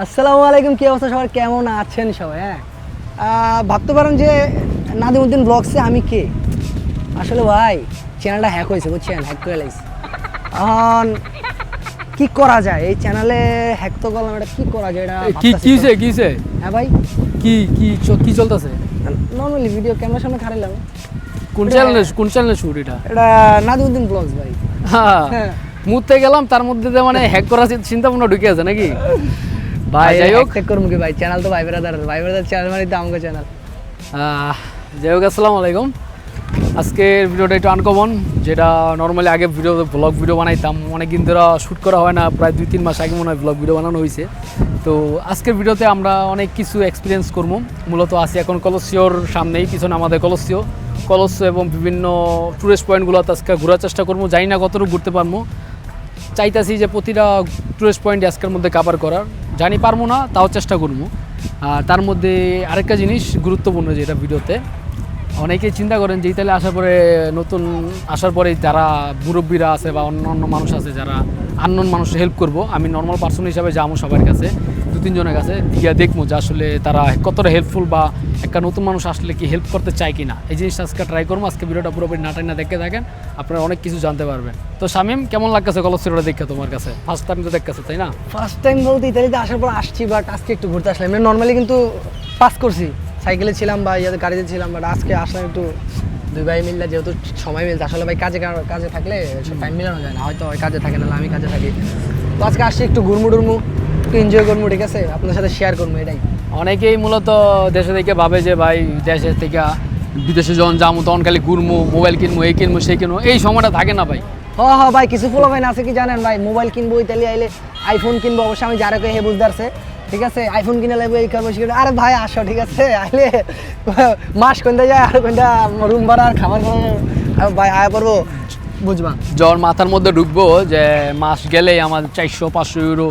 আসসালামু আলাইকুম কি অবস্থা সবার? কেমন আছেন সবাই হ্যাঁ? ভাবতে পারেন যে নাদিমুদ্দিন ব্লগসে আমি কে? আসলে ভাই চ্যানেলটা হ্যাক হয়েছে বুঝছেন? হ্যাক করে লাইছে। এখন কি করা যায়? এই চ্যানেলে হ্যাক তো করলাম এটা কি করা যায়? এটা কি কিছে। কিছে হ্যাঁ ভাই। কি কি কি চলতেছে? নর্মালি ভিডিও ক্যামেরার সামনে খারাইলাম কোন চ্যানেলে কোন চ্যানেলে শুট এটা? এটা নাদিমুদ্দিন ব্লগস ভাই। হ্যাঁ। হ্যাঁ। মুহূর্তে গেলাম তার মধ্যে মানে হ্যাক করার চিন্তা ভাবনা ঢুকে আছে নাকি? ভাই যাই হোক। হ্যাক করব কি ভাই চ্যানেল তো ভাই ব্রাদার ভাই ব্রাদার চ্যানেল মানে তো আমাকে চ্যানেল যাই হোক আসসালামু আলাইকুম। আজকের ভিডিওটা একটু আনকমন যেটা নর্মালি আগে ভিডিও ব্লগ ভিডিও বানাইতাম। অনেক দিন ধরে শ্যুট করা হয় না প্রায় দুই তিন মাস আগে মনে হয় ব্লগ ভিডিও বানানো হয়েছে তো আজকের ভিডিওতে আমরা অনেক কিছু এক্সপিরিয়েন্স করব মূলত আছি এখন কলসিওর সামনেই পিছনে আমাদের কলসিও। কলস এবং বিভিন্ন টুরিস্ট পয়েন্টগুলোতে আজকে ঘোরার চেষ্টা করব জানি না কতটুকু ঘুরতে পারব চাইতাছি যে প্রতিটা টুরিস্ট পয়েন্ট আজকের মধ্যে কাভার করার। জানি পারব না, তাও চেষ্টা করব। তার মধ্যে আরেকটা জিনিস গুরুত্বপূর্ণ যেটা ভিডিওতে অনেকেই চিন্তা করেন যে ইতালি আসার পরে, নতুন আসার পরে যারা মুরব্বীরা আছে বা অন্য অন্য মানুষ আছে যারা আননোন মানুষ হেল্প করব, আমি নর্মাল পার্সন হিসাবে যাব সবার কাছে। তিনজনের কাছে গিয়া দেখব যে আসলে তারা কতটা হেল্পফুল বা একটা নতুন মানুষ আসলে কি হেল্প করতে চায় কি না এই জিনিসটা আজকে ট্রাই করব, আজকে ভিডিওটা পুরোপুরি নাটাই না দেখে থাকেন, আপনারা অনেক কিছু জানতে পারবেন। তো শামিম, কেমন লাগতেছে কলসিরোটা দেখে তোমার কাছে? ফার্স্ট টাইম তো দেখতেছে, তাই না? ফার্স্ট টাইম বলতে ইতালিতে আসার পর আসছি বাট আজকে একটু ঘুরতে আসলাম। এমনি নর্মালি কিন্তু পাস করছি। সাইকেলে ছিলাম বা ইয়াতে গাড়িতে ছিলাম বাট আজকে আসলাম একটু দুই ভাই মিললে, যেহেতু সময় মিলছে। আসলে ভাই কাজে কাজে থাকলে টাইম মিলানো যায় না। হয়তো কাজে থাকে না আমি কাজে থাকি। তো আজকে আসছি একটু ঘুরমু টুরমু একটু এনজয় করব ঠিক আছে? আপনার সাথে শেয়ার করব এটাই। অনেকেই মূলত দেশে থেকে ভাবে যে ভাই দেশে থেকে বিদেশে যখন যাব তখন খালি ঘুরমু মোবাইল কিনবো এই কিনবো সেই কিনবো এই সময়টা থাকে না ভাই। হ হ ভাই কিছু ফুলো ভাই আছে কি জানেন ভাই? মোবাইল কিনবো ইতালি আইলে আইফোন কিনবো অবশ্যই আমি যারা হে বুঝতে ঠিক আছে? আইফোন কিনে লাগবে এই করব সেই আরে ভাই আসো ঠিক আছে? আইলে মাস কোনটা যায় আর কোনটা রুম ভাড়া আর খাবার খাওয়া ভাই আয়া করব বুঝবা। জ্বর মাথার মধ্যে ঢুকবো যে মাস গেলেই আমার চারশো পাঁচশো ইউরো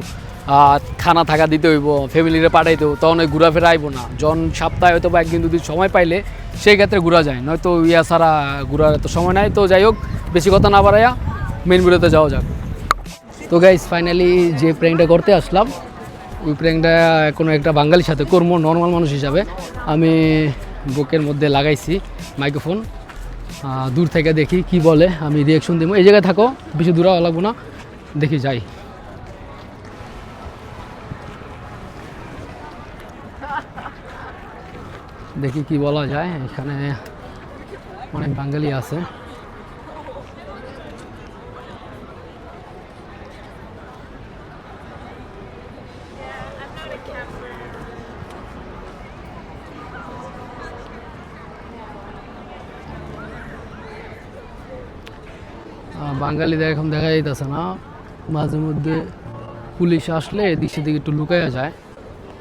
খানা থাকা দিতে হইব ফ্যামিলিরে পাঠাইতে হইব, তখন ওই ঘোরাফেরা আইব না। জন সপ্তাহে হয়তো বা একদিন দুদিন সময় পাইলে সেই ক্ষেত্রে ঘোরা যায়, নয়তো ইয়া ছাড়া ঘোরার এত সময় নাই। তো যাই হোক, বেশি কথা না বাড়াইয়া মেন ভিডিওতে যাওয়া যাক। তো গাইস ফাইনালি যে প্র্যাঙ্কটা করতে আসলাম, ওই প্র্যাঙ্কটা কোনো একটা বাঙালির সাথে করব নর্মাল মানুষ হিসাবে। আমি বুকের মধ্যে লাগাইছি মাইক্রোফোন দূর থেকে দেখি কি বলে, আমি রিয়াকশন দেবো। এই জায়গায় থাকো, বেশি দূরে লাগবো না। দেখি যাই। দেখি কি বলা যায়। এখানে অনেক বাঙালি আছে। বাঙালিদের এখন দেখা যাইতেছে না। মাঝে মধ্যে পুলিশ আসলে এদিক সেদিক একটু লুকাইয়া যায়।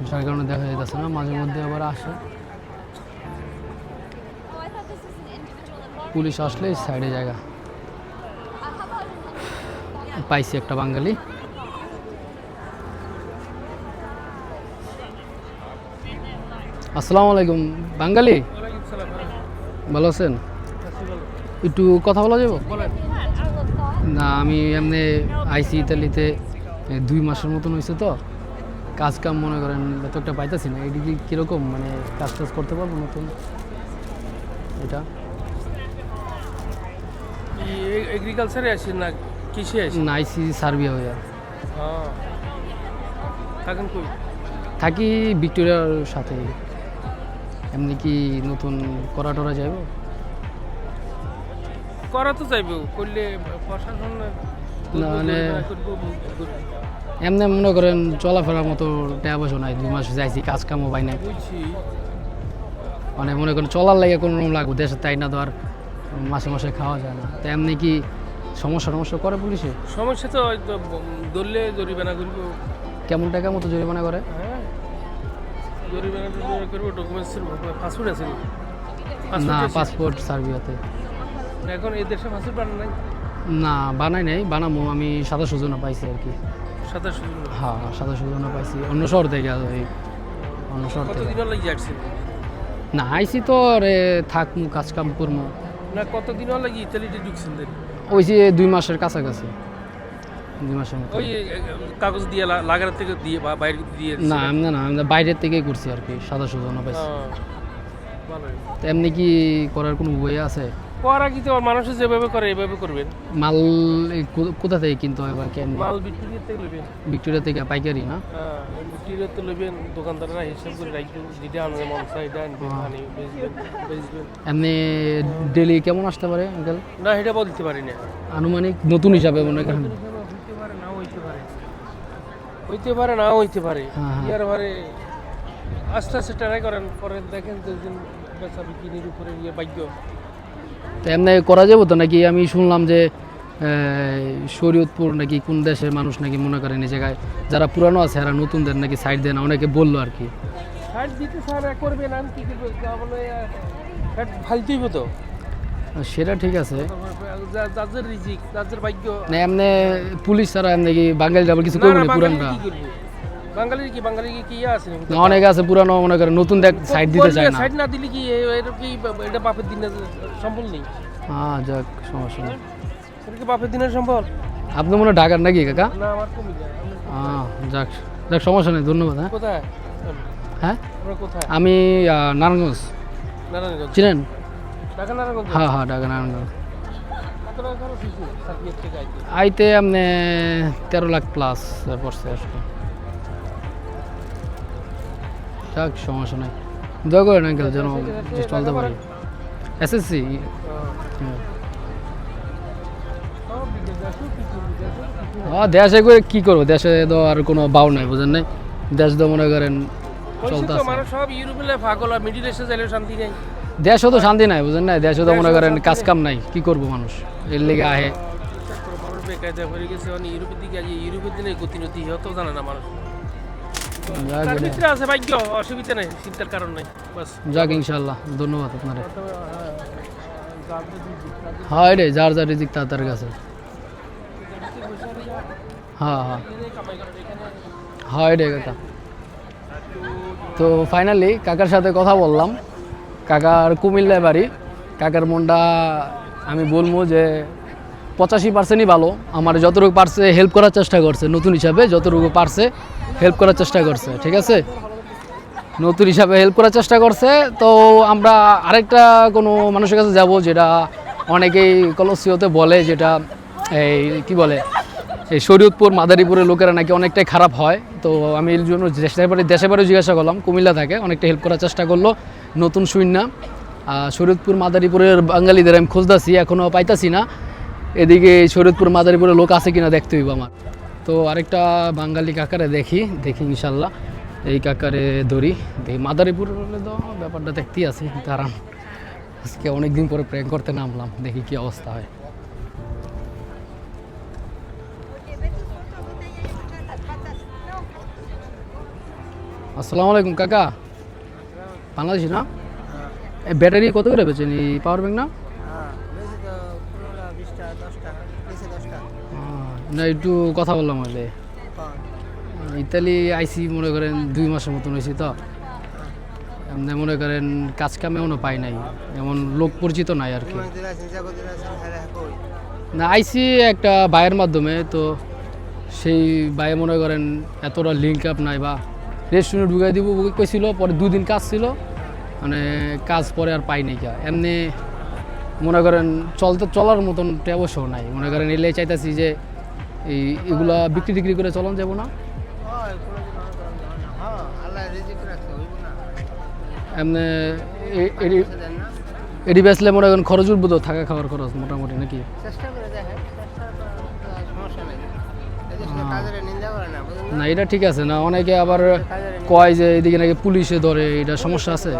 যার কারণে দেখা যাইতেছে না, মাঝে মধ্যে আবার আসে। পুলিশ আসলে সাইডে জায়গা। পাইছি একটা বাঙালি। আসসালামু আলাইকুম, বাঙালি? ভালো আছেন? একটু কথা বলা যাব? না, আমি এমনি আইসি ইতালিতে দুই মাসের মতন হয়েছে তো। কাজ কাম মনে করেন একটা পাইতেছি না। এদিকে কীরকম মানে কাজ টাজ করতে পারব নতুন? এটা। এগ্রিকালচারে আছি না আছি না আইসি সার্বিয়া হয়ে হ্যাঁ। থাকেন কই? থাকি ভিক্টোরিয়ার সাথে। এমনি কি নতুন করা টরা যাইব? করা তো চাইব করলে প্রশাসন না, মানে-। এমনি মনে করেন চলাফেরার মতো টাকা পয়সা নাই দুই মাস যাইছি কাজ কামও পাই নাই। মানে মনে করেন চলার লাগে কোনো রকম লাগবে দেশে তাই না তো আর মাসে মাসে খাওয়া যায় না। তো এমনি কি সমস্যা টমস্যা করে পুলিশে? সমস্যা তো হয়তো ধরলে জরিমানা করব। কেমন টাকা মতো জরিমানা করে? হ্যাঁ। জরিমানা করব ডকুমেন্টস পাসপোর্ট আছে না? পাসপোর্ট? সার্বিয়াতে। এখন এই দেশে পাসপোর্ট বানান নাই? না বানাই নাই বানাবো আমি সাতাশো জন পাইছি আর কি। সাতাশ হ্যাঁ সাতাশো জন পাইছি। অন্য শহর থেকে ওই অন্য শহর থেকে। না আইসি তো রে থাকমু কাজ কাম করমু। না কতদিন লাগে ইতালিতে ঢুকছেন ওই যে দুই মাসের কাছাকাছি। দুই মাসের মতো। ওই কাগজ দিয়ে লাগার থেকে দিয়ে বা বাইরে দিয়ে না আমি না আমি বাইরের থেকেই করছি আর কি সাদা সুজন পাইছি। এমনি কি করার কোনো উপায় আছে? করা কি তো মানুষের যেভাবে করে এভাবে করবেন। মাল কোথা থেকে কিনতে হয় এবার কেন মাল বিক্রি করতে নেবেন ভিক্টোরিয়া থেকে পাইকারি না? হ্যাঁ বিক্রি নেবেন দোকানদাররা হিসাব করে রাখবেন যেটা আনবে মন চাই এটা আনবেন আনি বেচবেন এমনি ডেলি কেমন আসতে পারে আঙ্কেল না এটা বলতে পারি না। আনুমানিক নতুন হিসাবে মনে করেন। হইতে পারে না হইতে পারে। হইতে পারে না হইতে পারে। হ্যাঁ, হ্যাঁ। ইয়ার বারে আস্তে আস্তে ট্রাই করেন। পরে দেখেন যেদিন বেচা বিক্রির উপরে ইয়ে ভাগ্য। তো এমনি করা যাব তো নাকি? আমি শুনলাম যে শরীয়তপুর নাকি কোন দেশের মানুষ নাকি মনে করেন এই জায়গায় যারা পুরানো আছে এরা নতুনদের নাকি সাইড দেয় না? অনেকে বলল আর কি। সেটা ঠিক আছে। এমনি পুলিশ ছাড়া এমনি কি বাঙালিরা আবার কিছু করবে না, পুরানরা? বাঙালির কি বাঙালির কি- ইয়ে আছে? না, অনেকে আছে পুরানো মনে করেন নতুন দেখ সাইড দিতে চায় না। সাইড না দিলে কি এটা কি এটা বাপের দিনের সম্বল নেই? হ্যাঁ যাক সমস্যা নেই। এটা কি বাপের দিনের সম্বল আপনি মনে হয় ঢাকার নাকি কাকা? না আমার কমে যায় আমি- যাক যাক সমস্যা নেই ধন্যবাদ হ্যাঁ। কোথায়? হ্যাঁ? কোথায়? আমি নারায়ণগঞ্জ। নারায়ণগঞ্জ। চিনেন? ঢাকা নারায়ণগঞ্জ? হ্যাঁ হ্যাঁ ঢাকা নারায়ণগঞ্জ। আইতে। আপনি তেরো লাখ প্লাস পড়ছে আসলে যাক সমস্যা নেই। দয়া করেন আঙ্কেল যেন চলতে পারি। এসএসসি হ্যাঁ। দেশে করে কি করব? দেশে তো আর কোনো বাউ নাই বুঝেন নাই? দেশ তো মনে করেন চলতে সব ইউরোপে পাগল মিডিল এসে যাইলেও শান্তি নেই। দেশও তো শান্তি নাই বুঝেন নাই? দেশে তো মনে করেন কাজ কাম নাই কি করব মানুষ? এর লেগে আহে। মানুষ বেকায়দা হয়ে গেছে ইউরোপের দিকে ইউরোপের দিনে হতেও জানে না মানুষ। তার ভিতরে আছে ভাগ্য অসুবিধা নেই চিন্তার কারণ নেই বাস। যাক ইনশাল্লাহ ধন্যবাদ আপনার। হ্যাঁ এটাই যার যার রিজিক তার তার কাছে। হ্যাঁ হ্যাঁ। হ্যাঁ এটাই কথা তো ফাইনালি কাকার সাথে কথা বললাম। কাকার কুমিল্লায় বাড়ি। কাকার মনটা আমি বলব যে পঁচাশি পার্সেন্টই ভালো। আমার যতটুকু পারছে হেল্প করার চেষ্টা করছে, নতুন হিসাবে যতটুকু পারছে হেল্প করার চেষ্টা করছে, ঠিক আছে? নতুন হিসাবে হেল্প করার চেষ্টা করছে, তো আমরা আরেকটা কোনো মানুষের কাছে যাব যেটা অনেকেই কলসিওতে বলে, যেটা এই কি বলে, এই শরীয়তপুর, মাদারীপুরের লোকেরা নাকি অনেকটাই খারাপ হয়। তো আমি এর জন্য দেশের বাড়ি দেশের বাড়ি জিজ্ঞাসা করলাম, কুমিল্লা থাকে, অনেকটা হেল্প করার চেষ্টা করল, নতুন শূন্য শরীয়তপুর, মাদারীপুরের বাঙালিদের আমি খুঁজতেছি, এখনও পাইতাছি না। এদিকে শরীয়তপুর মাদারীপুরের লোক আছে কিনা দেখতে হইব আমার। তো আরেকটা বাঙালি কাকারে দেখি দেখি ইনশাল্লাহ এই কাকারে ধরি। দেখি মাদারীপুর তো ব্যাপারটা দেখতেই আছি কারণ আজকে অনেকদিন পরে প্রেম করতে নামলাম, দেখি কি অবস্থা হয়। আসসালামু আলাইকুম কাকা। বাংলাদেশি না? ব্যাটারি কত করে বেচেন? এই পাওয়ার ব্যাংক না আহ, না, একটু কথা বললাম হলে ইতালি আইসি মনে করেন দুই মাসের মতন হয়েছি তো। এমনি মনে করেন কাজ কাম এমনও পাই নাই। এমন লোক পরিচিত নাই আর কি। না, আইসি একটা বায়ের মাধ্যমে তো সেই বায়ে মনে করেন এতটা লিঙ্ক আপ নাই বা রেস্টুরেন্টে ঢুকাই দিব কইছিল, পরে দুদিন কাজ ছিল। মানে কাজ পরে আর পাই নাই কা এমনি মনে করেন চলতে চলার মতন অবশ্যও নাই। মনে করেন এলে চাইতেছি যে এই এগুলা বিক্রি টিক্রি করে চলন যাব না? এমনি এ- এডি- এডি বেচলে মনে করেন খরচ উঠবো তো থাকা খাওয়ার খরচ মোটামুটি নাকি? না এটা ঠিক আছে না অনেকে আবার কয় যে এদিকে নাকি পুলিশে ধরে এটা সমস্যা আছে?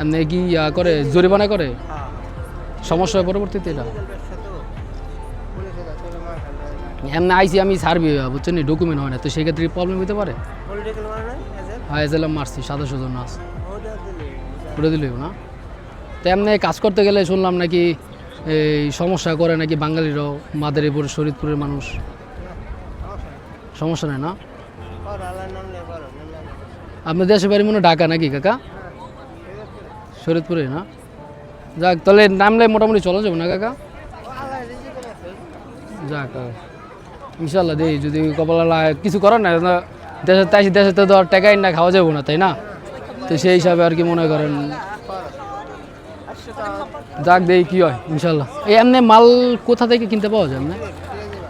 এমনি কি ইয়া করে জরিমানা করে? হ্যাঁ। সমস্যা পরবর্তীতে এটা? এমনি আইসি আমি সার্ভি বুঝছেন ডকুমেন্ট হয় না তো সেক্ষেত্রে প্রবলেম হতে পারে? হ্যাঁ এজেলাম মারছি সাতাশো জন আছে। করে দিল না? তো এমনি কাজ করতে গেলে শুনলাম নাকি এই সমস্যা করে নাকি বাঙালিরাও মাদারীপুর শরীদপুরের মানুষ। সমস্যা নেই না? আপনার দেশে বাড়ি মনে ঢাকা নাকি কাকা? শরীদপুরে না? যাক তাহলে নামলে মোটামুটি চলে যাব না কাকা? যাক ইনশাল্লাহ দেই, যদি কপালে কিছু করার না দেশে তাই দেশে তো আর টাকাই না, খাওয়া যাব না, তাই না? তো সেই হিসাবে আর কি মনে করেন। যাক দেই, কি হয় ইনশাল্লাহ এই এমনি মাল কোথা থেকে কিনতে পাওয়া যায় এমনি?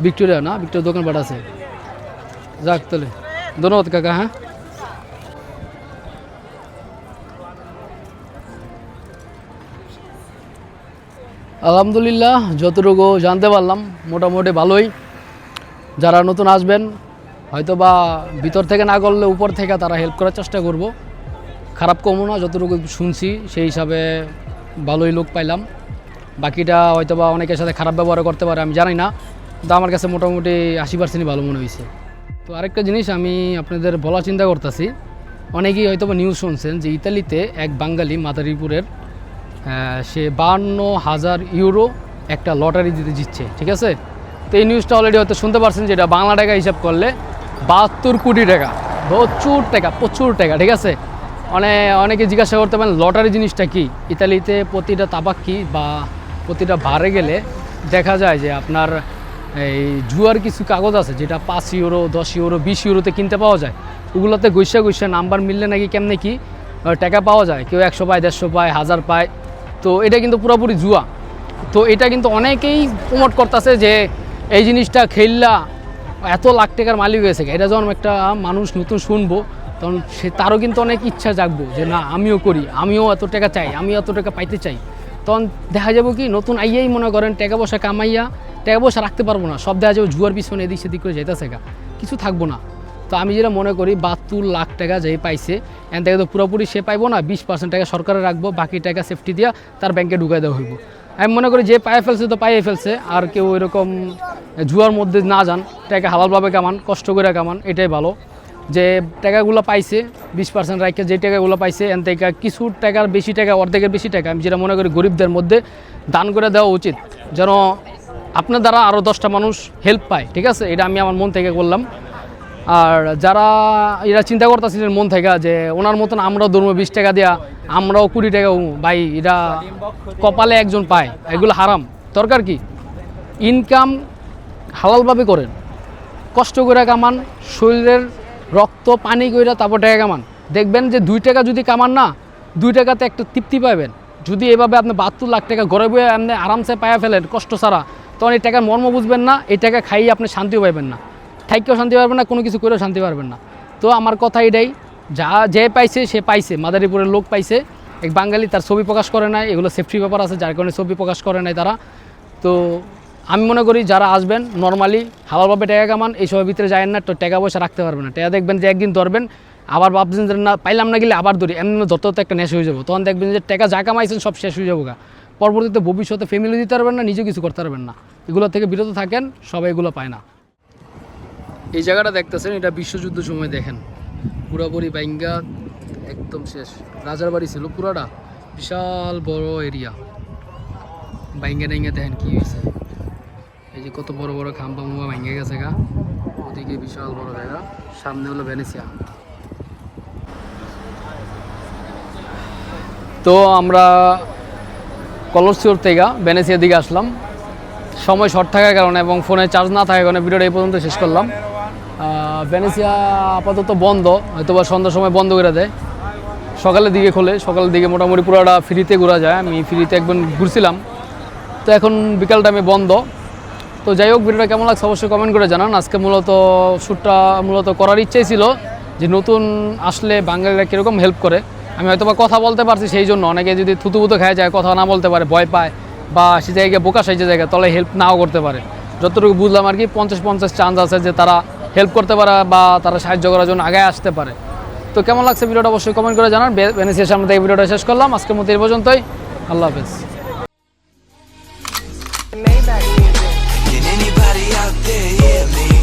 ভিক্টোরিয়া না? ভিক্টোরিয়া দোকান দোকানপাট আছে। যাক তাহলে, ধন্যবাদ কাকা হ্যাঁ? আলহামদুলিল্লাহ, যতটুকু জানতে পারলাম, মোটামুটি ভালোই। যারা নতুন আসবেন হয়তো বা ভিতর থেকে না করলে উপর থেকে তারা হেল্প করার চেষ্টা করব। খারাপ কমও না, যতটুকু শুনছি, সেই হিসাবে ভালোই লোক পাইলাম। বাকিটা হয়তো বা অনেকের সাথে খারাপ ব্যবহার করতে পারে, আমি জানি না। কিন্তু আমার কাছে মোটামুটি আশি পার্সেন্টই ভালো মনে হয়েছে তো আরেকটা জিনিস আমি আপনাদের বলার চিন্তা করতেছি, অনেকেই হয়তো বা নিউজ শুনছেন যে ইতালিতে এক বাঙালি মাদারীপুরের সে বান্ন হাজার ইউরো একটা লটারি দিতে জিতছে, ঠিক আছে? তো এই নিউজটা অলরেডি হয়তো শুনতে পারছেন যেটা বাংলা টাকা হিসাব করলে বাহাত্তর কোটি টাকা, প্রচুর টাকা প্রচুর টাকা, ঠিক আছে? অনেক অনেকে জিজ্ঞাসা করতে পারেন, লটারি জিনিসটা কি? ইতালিতে প্রতিটা তাবাক্কি বা প্রতিটা বারে গেলে দেখা যায় যে আপনার এই জুয়ার কিছু কাগজ আছে, যেটা পাঁচ ইউরো, দশ ইউরো, বিশ ইউরোতে কিনতে পাওয়া যায়। ওগুলোতে গৈসা গৈসা নাম্বার মিললে নাকি কেমনে কি টাকা পাওয়া যায়। কেউ একশো পায়, দেড়শো পায়, হাজার পায়। তো এটা কিন্তু পুরোপুরি জুয়া। তো এটা কিন্তু অনেকেই প্রমোট করতেছে যে এই জিনিসটা খেললা, এত লাখ টাকার মালিক হয়েছে এটা যখন একটা মানুষ নতুন শুনব, তখন সে তারও কিন্তু অনেক ইচ্ছা জাগবো যে, না, আমিও করি, আমিও এত টাকা চাই, আমিও এত টাকা পাইতে চাই। তখন দেখা যাব কি, নতুন আইয়াই মনে করেন টাকা পয়সা কামাইয়া, টাকা পয়সা রাখতে পারব না। সব দেখা যাবে জুয়ার পিছনে এদিক সেদিক করে যেতেছে গা। কিছু থাকব না। তো আমি যেটা মনে করি, বাহাত্তর লাখ টাকা যেই পাইছে এন থেকে তো পুরোপুরি সে পাইবো না, বিশ পার্সেন্ট টাকা সরকারে রাখব, বাকি টাকা সেফটি দিয়া তার ব্যাংকে ঢুকাই দেওয়া হইব। আমি মনে করি যে পায়ে ফেলছে তো পায়ে ফেলছে, আর কেউ এরকম জুয়ার মধ্যে না যান, টাকা হালালভাবে কামান, কষ্ট করে কামান, এটাই ভালো। যে টাকাগুলো পাইছে, বিশ পার্সেন্ট রাখে যে টাকাগুলো পাইছে এন থেকে কিছু টাকার বেশি টাকা, অর্ধেকের বেশি টাকা, আমি যেটা মনে করি গরিবদের মধ্যে দান করে দেওয়া উচিত। যেন আপনার দ্বারা আরও দশটা মানুষ হেল্প পায়, ঠিক আছে? এটা আমি আমার মন থেকে করলাম। আর যারা, এরা চিন্তা করতেছিলেন মন থেকে যে ওনার মতন আমরাও ধরবো বিশ টাকা দেয়া, আমরাও কুড়ি টাকা। ভাই এরা কপালে একজন পায়, এগুলো হারাম। দরকার কি? ইনকাম হালালভাবে করেন। কষ্ট করে কামান, শরীরের রক্ত, পানি কইরা তারপর টাকা কামান। দেখবেন যে দুই টাকা যদি কামান না, দুই টাকাতে একটা তৃপ্তি পাবেন যদি এভাবে আপনি বাহাত্তর লাখ টাকা ঘরে বয়ে আপনি আরামসে পায়া ফেলেন কষ্ট ছাড়া, তখন এই টাকার মর্ম বুঝবেন না, এই টাকা খাইয়ে আপনি শান্তিও পাইবেন না। থাইকেও শান্তি পারবেন না, কোনো কিছু করেও শান্তি পারবেন না। তো আমার কথা এটাই, যা, যে পাইছে, সে পাইছে, মাদারীপুরের লোক পাইছে। এক বাঙালি তার ছবি প্রকাশ করে নাই, এগুলো সেফটি ব্যাপার আছে, যার কারণে ছবি প্রকাশ করে নাই তারা। তো আমি মনে করি, যারা আসবেন নর্মালি হালালভাবে টাকা কামান এইসবের ভিতরে যায় না, তো টাকা পয়সা রাখতে পারবেন না। টাকা দেখবেন যে একদিন ধরবেন, আবার ভাবছেন যে না, পাইলাম না গেলে আবার ধরি, এমনি ধরতে ধরতে একটা নেশ হয়ে যাব। তখন দেখবেন যে টাকা যা কামাইছেন সব শেষ হয়ে যাব গা। পরবর্তীতে ভবিষ্যতে ফ্যামিলি দিতে পারবেন না, নিজেও কিছু করতে পারবেন না। এগুলো থেকে বিরত থাকেন, সবাই এগুলো পায় না। এই জায়গাটা দেখতেছেন, এটা বিশ্বযুদ্ধ সময় দেখেন। পুরাপুরি বাইঙ্গা একদম শেষ। রাজার বাড়ি ছিল পুরাটা। বিশাল বড় এরিয়া। বাইঙ্গা টাইঙ্গা দেখেন কি হয়েছে। এই যে কত বড় বড় খাম্পা মুম্বা ভেঙে গেছে গা। ওদিকে বিশাল বড় জায়গা। সামনে হলো ভেনেসিয়া। তো আমরা কলরসিওর থেকে ভেনেসিয়ার দিকে আসলাম। সময় শর্ট থাকার কারণে এবং ফোনে চার্জ না থাকার কারণে ভিডিওটা এই পর্যন্ত শেষ করলাম। ভেনেসিয়া আপাতত বন্ধ হয়তো বা সন্ধ্যার সময় বন্ধ করে দেয়। সকালের দিকে খোলে, সকালের দিকে মোটামুটি পুরোটা ফ্রিতে ঘোরা যায়। আমি ফ্রিতে একবার ঘুরছিলাম। তো এখন বিকাল টাইমে বন্ধ। তো যাই হোক, ভিডিওটা কেমন লাগছে অবশ্যই কমেন্ট করে জানান। আজকে মূলত শ্যুটটা মূলত করার ইচ্ছাই ছিল যে নতুন আসলে বাঙালিরা কীরকম হেল্প করে। আমি হয়তো বা কথা বলতে পারছি সেই জন্য। অনেকে যদি থুতুবুতো খায়, যায় কথা না বলতে পারে, ভয় পায় বা সে জায়গায় বোকা সেই জায়গায় তলে হেল্প নাও করতে পারে। যতটুকু বুঝলাম আর কি, পঞ্চাশ পঞ্চাশ চান্স আছে যে তারা হেল্প করতে পারে বা তারা সাহায্য করার জন্য আগে আসতে পারে। তো কেমন লাগছে ভিডিওটা অবশ্যই কমেন্ট করে জানান। বেনিসিয়েশন সামনে এই ভিডিওটা শেষ করলাম। আজকের মতো এই পর্যন্তই। আল্লাহ হাফেজ। Can anybody out there hear me?